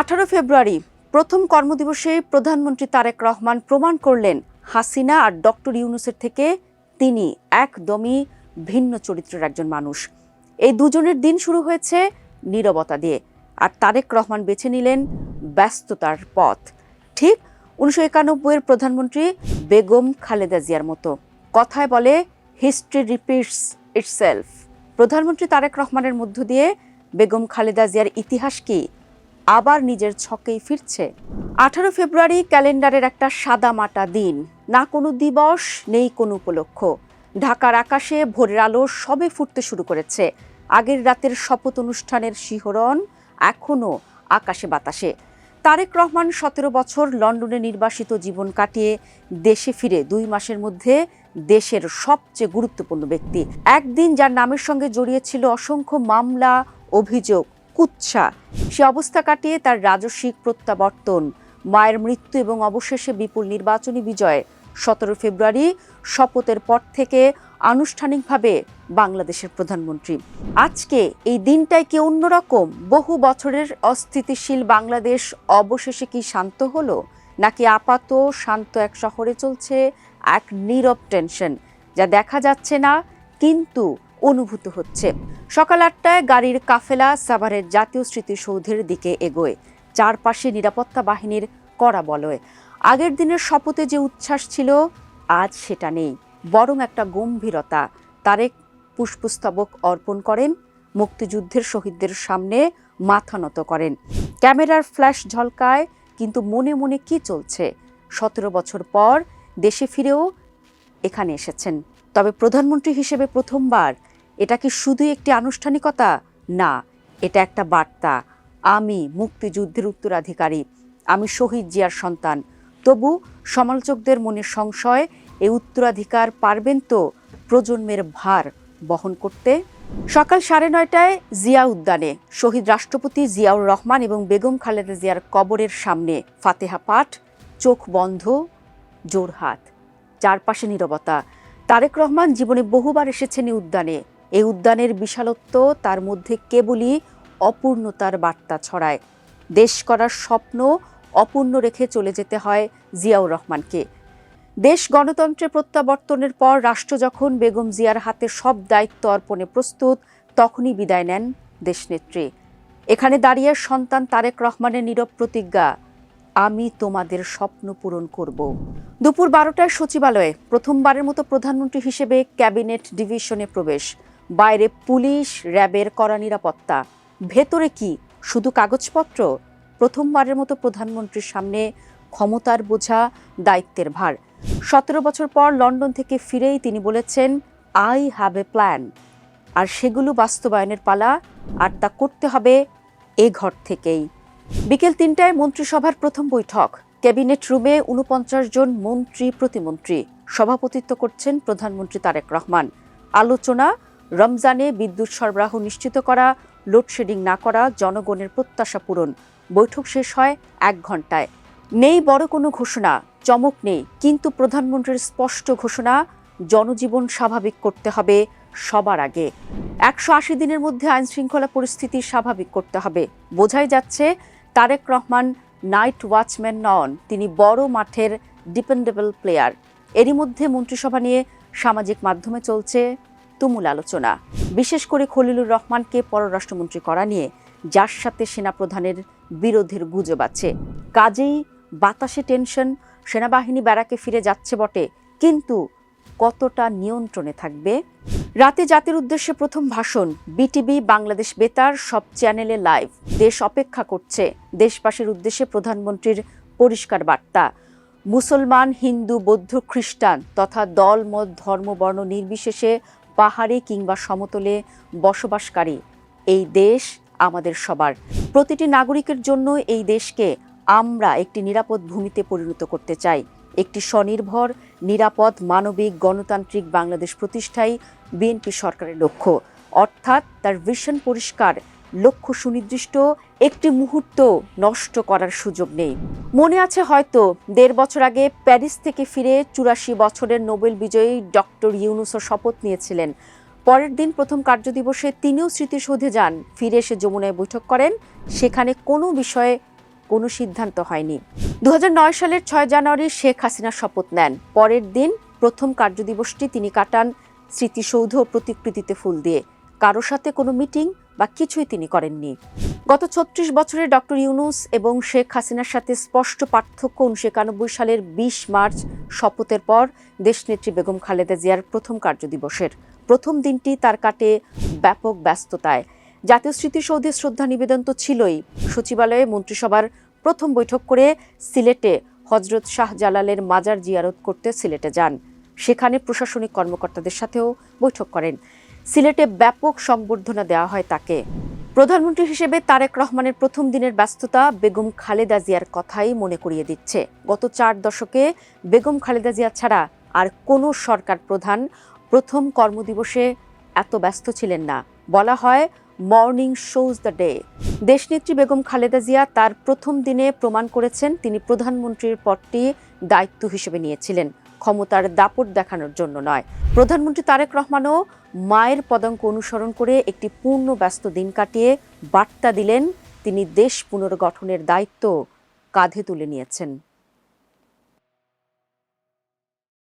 আঠারো ফেব্রুয়ারি প্রথম কর্মদিবসে প্রধানমন্ত্রী তারেক রহমান প্রমাণ করলেন, হাসিনা আর ডক্টর ইউনুসের থেকে তিনি একদমই ভিন্ন চরিত্রের একজন মানুষ। এই দুজনের দিন শুরু হয়েছে নীরবতা দিয়ে, আর তারেক রহমান বেছে নিলেন ব্যস্ততার পথ। ঠিক উনিশশো একানব্বইয়ের প্রধানমন্ত্রী বেগম খালেদা জিয়ার মতো। কথায় বলে হিস্ট্রি রিপিটস ইটসেলফ প্রধানমন্ত্রী তারেক রহমানের মধ্য দিয়ে বেগম খালেদা জিয়ার ইতিহাস কি? আবার নিজের ছকেই ফিরছে। আঠারো ফেব্রুয়ারি ক্যালেন্ডারের একটা সাদা মাটা দিন। না কোনো দিবস, নেই কোনো উপলক্ষ। ঢাকার আকাশে ভোরের আলো সবে ফুটতে শুরু করেছে। আগের রাতের শপথ অনুষ্ঠানের শিহরণ এখনও আকাশে বাতাসে। তারেক রহমান সতেরো বছর লন্ডনে নির্বাসিত জীবন কাটিয়ে দেশে ফিরে দুই মাসের মধ্যে দেশের সবচেয়ে গুরুত্বপূর্ণ ব্যক্তি। একদিন যার নামের সঙ্গে জড়িয়েছিল অসংখ্য মামলা, অভিযোগ কুচ্ছা সে অবস্থা কাটিয়ে তার রাজস্বিক প্রত্যাবর্তন। মায়ের মৃত্যু এবং অবশেষে বিপুল নির্বাচনী বিজয়। সতেরো ফেব্রুয়ারি, শপথের পর থেকে আনুষ্ঠানিকভাবে বাংলাদেশের প্রধানমন্ত্রী। আজকে এই দিনটায় কি অন্যরকম? বহু বছরের অস্থিতিশীল বাংলাদেশ অবশেষে কি শান্ত হলো? নাকি আপাত শান্ত এক শহরে চলছে এক নীরব টেনশন, যা দেখা যাচ্ছে না, কিন্তু অনুভূত হচ্ছে। সকাল আটটায় গাড়ির কাফেলা সাভারের জাতীয় স্মৃতিসৌধের দিকে এগোয়, চারপাশে নিরাপত্তা বাহিনীর কড়া বলয়। আগের দিনের শপথে যে উচ্ছ্বাস ছিল, আজ সেটা নেই। বরং একটা গম্ভীরতা। তারেক পুষ্পস্তবক অর্পণ করেন, মুক্তিযুদ্ধের শহীদদের সামনে মাথা নত করেন। ক্যামেরার ফ্ল্যাশ ঝলকায়, কিন্তু মনে মনে কি চলছে? সতেরো বছর পর দেশে ফিরেও এখানে এসেছেন। তবে প্রধানমন্ত্রী হিসেবে প্রথমবার এটা কি শুধুই একটি আনুষ্ঠানিকতা? না, এটা একটা বার্তা। আমি মুক্তিযুদ্ধের উত্তরাধিকারী। আমি শহীদ জিয়ার সন্তান। তবু সমালোচকদের মনে সংশয় এই উত্তরাধিকার পারবেন তো প্রজন্মের ভার বহন করতে? সকাল সাড়ে নয়টায় জিয়া উদ্যানে, শহীদ রাষ্ট্রপতি জিয়াউর রহমান এবং বেগম খালেদা জিয়ার কবরের সামনে ফাতেহা পাঠ, চোখ বন্ধ জোরহাত চারপাশে নীরবতা। তারেক রহমান জীবনে বহুবার এসেছেন উদ্যানে। এই উদ্যানের বিশালত্ব তার মধ্যে কেবলই অপূর্ণতার বার্তা ছড়ায়। দেশ করার স্বপ্ন অপূর্ণ রেখে চলে যেতে হয় জিয়াউর রহমানকে। দেশ গণতন্ত্রের প্রত্যাবর্তনের পর রাষ্ট্র যখন বেগম জিয়ার হাতে সব দায়িত্ব অর্পণে প্রস্তুত, তখনই বিদায় নেন দেশনেত্রী এখানে দাঁড়িয়ে সন্তান তারেক রহমানের নীরব প্রতিজ্ঞা, আমি তোমাদের স্বপ্ন পূরণ করব। দুপুর বারোটায় সচিবালয়ে প্রথমবারের মতো প্রধানমন্ত্রী হিসেবে ক্যাবিনেট ডিভিশনে প্রবেশ। বাইরে পুলিশ, র্যাবের কড়া নিরাপত্তা। ভেতরে কি? শুধু কাগজপত্র? প্রথমবারের মতো প্রধানমন্ত্রীর সামনে ক্ষমতার বোঝা, দায়িত্বের ভার। সতেরো বছর পর লন্ডন থেকে ফিরেই তিনি বলেছেন আই হ্যাভ এ প্ল্যান আর সেগুলো বাস্তবায়নের পালা, আর তা করতে হবে এ ঘর থেকেই। বিকেল তিনটায় মন্ত্রিসভার প্রথম বৈঠক। ক্যাবিনেট রুমে উনপঞ্চাশ জন মন্ত্রী প্রতিমন্ত্রী। সভাপতিত্ব করছেন প্রধানমন্ত্রী তারেক রহমান। আলোচনা রমজানে বিদ্যুৎ সরবরাহ নিশ্চিত করা, লোডশেডিং না করা জনগণের প্রত্যাশা পূরণ। বৈঠক শেষ হয় এক ঘন্টায় নেই বড় কোনো ঘোষণা, চমক নেই, কিন্তু প্রধানমন্ত্রীর স্পষ্ট ঘোষণা, জনজীবন স্বাভাবিক করতে হবে সবার আগে। একশো আশি দিনের মধ্যে আইন শৃঙ্খলা পরিস্থিতি স্বাভাবিক করতে হবে। বোঝাই যাচ্ছে, তারেক রহমান নাইট ওয়াচম্যান নন, তিনি বড় মাঠের ডিপেন্ডেবল প্লেয়ার। এরই মধ্যে মন্ত্রিসভা নিয়ে সামাজিক মাধ্যমে চলছে তুমুল আলোচনা। বিশেষ করে খলিলুর রহমানকে পররাষ্ট্রমন্ত্রী করা নিয়ে যার সাথে সেনাপ্রধানের বিরোধের গুজব আছে। কাজেই বাতাসে টেনশন, সেনাবাহিনী ব্যারাকে ফিরে যাচ্ছে বটে, কিন্তু কতটা নিয়ন্ত্রণে থাকবে? রাতে জাতির উদ্দেশ্যে প্রথম ভাষণ, বিটিভি বাংলাদেশ বেতার, সব চ্যানেলে লাইভ। দেশ অপেক্ষা করছে, দেশবাসীর উদ্দেশ্যে প্রধানমন্ত্রীর পরিষ্কার বার্তা। মুসলমান, হিন্দু, বৌদ্ধ, খ্রিস্টান তথা দল, মত, ধর্ম, বর্ণ নির্বিশেষে পাহাড়ে কিংবা সমতলে বসবাসকারী। এই দেশ আমাদের সবার। প্রতিটি নাগরিকের জন্য এই দেশকে আমরা একটি নিরাপদ ভূমিতে পরিণত করতে চাই। একটি স্বনির্ভর, নিরাপদ, মানবিক, গণতান্ত্রিক বাংলাদেশ প্রতিষ্ঠাই বিএনপি সরকারের লক্ষ্য। অর্থাৎ তার ভীষণ পরিষ্কার লক্ষ্য সুনির্দিষ্ট, একটি মুহূর্ত নষ্ট করার সুযোগ নেই। মনে আছে হয়তো দেড় বছর আগে প্যারিস থেকে ফিরে চুরাশি বছরের নোবেল বিজয়ী ডক্টর ইউনুসও শপথ নিয়েছিলেন। পরের দিন প্রথম কার্যদিবসে তিনিও স্মৃতিসৌধে যান। ফিরে এসে যমুনায় বৈঠক করেন। সেখানে কোনো বিষয়ে কোনো সিদ্ধান্ত হয়নি। দু হাজার নয় সালের ছয় জানুয়ারি শেখ হাসিনা শপথ নেন। পরের দিন প্রথম কার্যদিবসটি তিনি কাটান স্মৃতিসৌধ প্রতিকৃতিতে ফুল দিয়ে। কারও সাথে কোনো মিটিং বা কিছুই তিনি করেননি। গত ছত্রিশ বছরে ডক্টর ইউনুস এবং শেখ হাসিনার সাথে স্পষ্ট পার্থক্য উনিশশো একানব্বই সালের বিশ মার্চ শপথের পর দেশনেত্রী বেগম খালেদা জিয়ার প্রথম কার্যদিবসের প্রথম দিনটি তার কাটে ব্যাপক ব্যস্ততায়। জাতীয় স্মৃতিসৌধে শ্রদ্ধা নিবেদন তো ছিলই। সচিবালয়ে মন্ত্রিসভার প্রথম বৈঠক করে সিলেটে হজরত শাহ জালালের মাজার জিয়ারত করতে সিলেটে যান। সেখানে প্রশাসনিক কর্মকর্তাদের সাথেও বৈঠক করেন। সিলেটে ব্যাপক সংবর্ধনা দেওয়া হয় তাকে। প্রধানমন্ত্রী হিসেবে তারেক রহমানের প্রথম দিনের ব্যস্ততা বেগম খালেদা জিয়ার কথাই মনে করিয়ে দিচ্ছে। গত চার দশকে বেগম খালেদা জিয়া ছাড়া আর কোনো সরকার প্রধান প্রথম কর্মদিবসে এত ব্যস্ত ছিলেন না। বলা হয়, মর্নিং শোজ দ্য ডে দেশনেত্রী বেগম খালেদা জিয়া তার প্রথম দিনে প্রমাণ করেছেন তিনি প্রধানমন্ত্রীর পদটি দায়িত্ব হিসেবে নিয়েছিলেন। ক্ষমতার দাপট দেখানোর জন্য নয়। প্রধানমন্ত্রী তারেক রহমানও মায়ের পদাঙ্ক অনুসরণ করে একটি পূর্ণ ব্যস্ত দিন কাটিয়ে বার্তা দিলেন। তিনি দেশ পুনর্গঠনের দায়িত্ব কাঁধে তুলে নিয়েছেন।